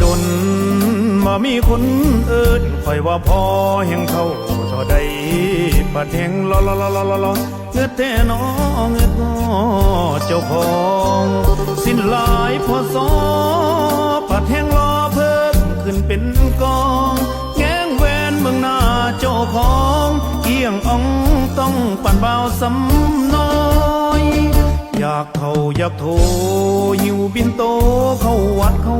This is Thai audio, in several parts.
โดนมามีคนเอิญคอยว่าพอแห่งเท่าเท่าใดปัดแห่งลอลอลอลอลอลอเงือแต่น้องเงือน้อเจ้าของสิ้นลายพอสอปัดแห่งรอเพิ่มขึ้นเป็นกองแงงแวนเมืองหน้าเจ้าของเกี่ยงอ่องต้องปั่นเบาสำน้อยอยากเขาอยากโทรหิวบินโตเข้าวัดเข้า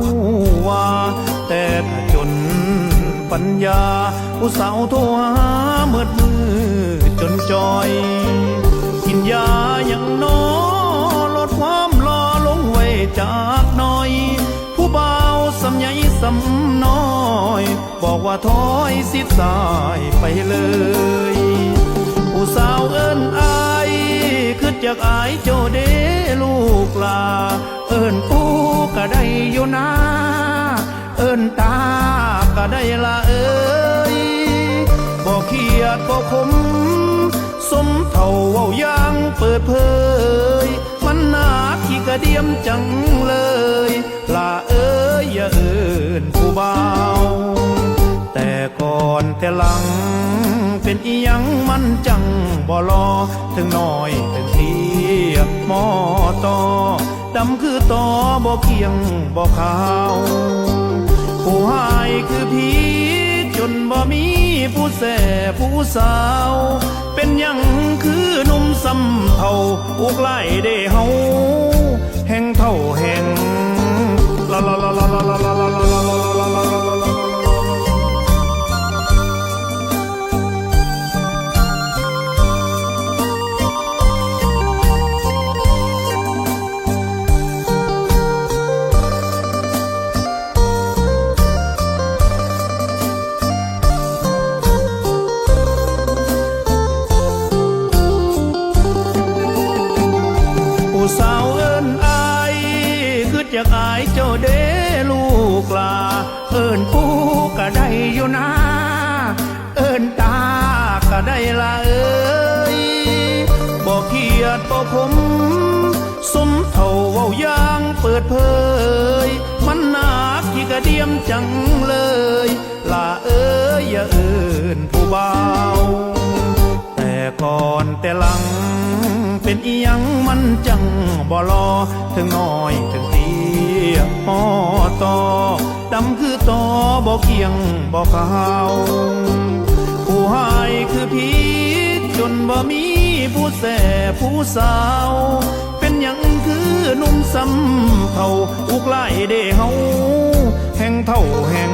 ปัญญา ผู้สาวโทรหาเมื่อมือจนจอย กินยาอย่างน้อลดความรอลงไว้จากน้อย ผู้เบาสำใหญ่สำน้อย บอกว่าถอยสิสายไปเลย ผู้สาวเอิ้นอายคือจากอายเจ้าเดลูกลา เอิ้นปูก็ได้อยู่นะเอิ้นตาก็ได้ละ เครียดบ่คมสมเท่าเว้ายางเปิดเผย มันนาขี้กระเดียมจังเลยลาเอ้ยอย่าเอินผู้เบาแต่ก่อนแต่หลัง เป็นอียังมันจังบ่รอถึงน้อยถึงเทียบหมอต่อดำคือต่อบ่เคียงบ่ขาวผู้หายคือผีจ นบ่มีผู้แส่ผู้สาว เป็นยังคือหนุ่มสำเทาอุกไล่เดเฮาแห่งเท่าแห่ง นอายคือจากอายเจ้าเด้ลูกลา เอิ้นปูก็ได้อยู่นะ เอิ้นตาก็ได้ละเอ้ยบ่เครียดบ่คมสมเท่าเว้ายางเปิดเผย มันหนักที่กระเดียมจังเลยลาเอ้ยอย่าเอิ้นผู้เบาแต่ก่อนแต่หลัง เป็นอียังมันจังบ่รอถึงน้อยถึงตีพอต่อดำคือต่อบ่เคียงบ่ขาวผู้หายคือผีจนบ่มีผู้แสผู้สาว เป็นยังคือนุ่มสำเท่าอุกไล่เดเฮาแห่งเท่าแห่ง